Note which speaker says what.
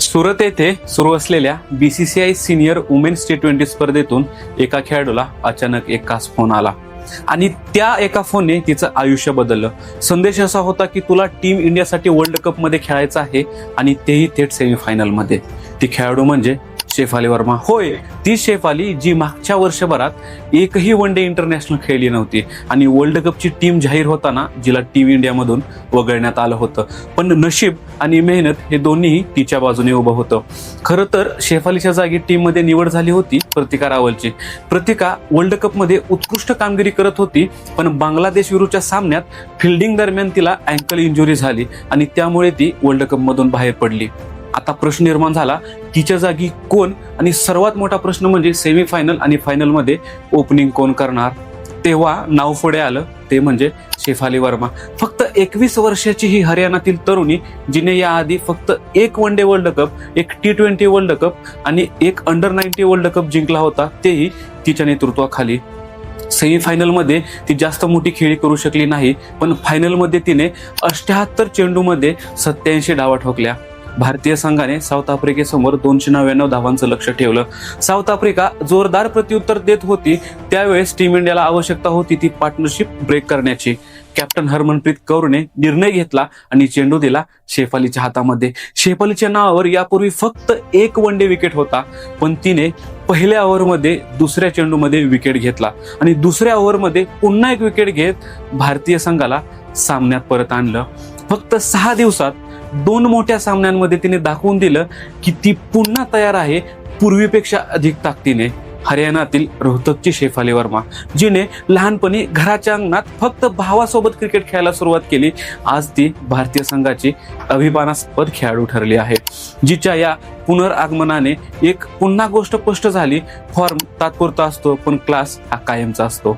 Speaker 1: सुरत येथे सुरू असलेल्या BCCI senior women's T twenty स्पर्धेतून एका खेळाडूला अचानक एकाच फोन आला. आणि त्या एका फोनने तिचं आयुष्य बदललं. संदेश असा होता की तुला टीम इंडियासाठी वर्ल्ड कपमध्ये खेळायचं आहे आणि तेही थेट सेमीफायनलमध्ये ती खेळाडू म्हणजे शेफाली वर्मा. होय ती शेफाली जी मागच्या वर्षभरात एकही वन डे इंटरनॅशनल खेळली नव्हती. आणि वर्ल्ड कपची टीम जाहीर होताना जिला टीम इंडियामधून वगळण्यात आलं होतं. पण नशीब आणि मेहनत हे दोन्हीही तिच्या बाजूने उभं होतं. खरं तर शेफालीच्या जागी टीममध्ये निवड झाली होती प्रतिका रावलची. प्रतिका वर्ल्ड कपमध्ये उत्कृष्ट कामगिरी करत होती पण बांगलादेश विरुद्धच्या सामन्यात फिल्डिंग दरम्यान तिला अँकल इंजुरी झाली आणि त्यामुळे ती वर्ल्ड कपमधून बाहेर पडली. आता प्रश्न निर्माण झाला. तिच्या जागी कोण? आणि सर्वात मोठा प्रश्न म्हणजे सेमीफायनल आणि फायनलमध्ये ओपनिंग कोण करणार? तेव्हा नाव पुढे आलं. ते म्हणजे शेफाली वर्मा. फक्त एकवीस वर्षाची ही हरियाणातील तरुणी जिने याआधी फक्त एक वन डे वर्ल्ड कप एक टी ट्वेंटी वर्ल्ड कप आणि एक अंडर नाईन्टी वर्ल्ड कप जिंकला होता. तेही तिच्या नेतृत्वाखाली. सेमीफायनलमध्ये ती जास्त मोठी खेळी करू शकली नाही पण फायनलमध्ये तिने अष्ट्याहत्तर चेंडूमध्ये सत्याऐंशी डावा ठोकल्या. भारतीय संघाने साऊथ आफ्रिकेसमोर दोनशे नव्याण्णव धावांचं लक्ष ठेवलं. साऊथ आफ्रिका जोरदार प्रत्युत्तर देत होती त्यावेळेस टीम इंडियाला आवश्यकता होती ती पार्टनरशिप ब्रेक करण्याची. कॅप्टन हरमनप्रीत कौरने निर्णय घेतला आणि चेंडू दिला शेफालीच्या हातामध्ये. शेफालीच्या नावावर यापूर्वी फक्त एक वन डे विकेट होता पण तिने पहिल्या ओव्हरमध्ये दुसऱ्या चेंडूमध्ये विकेट घेतला आणि दुसऱ्या ओव्हरमध्ये पुन्हा एक विकेट घेत भारतीय संघाला सामन्यात परत आणलं. फक्त सहा दिवसात दोन मोठ्या सामन्यांमध्ये तिने दाखवून दिलं की ती पुन्हा तयार आहे पूर्वीपेक्षा अधिक ताकदीने. हरियाणातील रोहतकची शेफाली वर्मा जिने लहानपणी घराच्या अंगणात फक्त भावासोबत क्रिकेट खेळायला सुरुवात केली आज ती भारतीय संघाची अभिमानास्पद खेळाडू ठरली आहे जिच्या या पुनरागमनाने एक पुन्हा गोष्ट स्पष्ट झाली फॉर्म तात्पुरता असतो पण क्लास हा कायमचा असतो.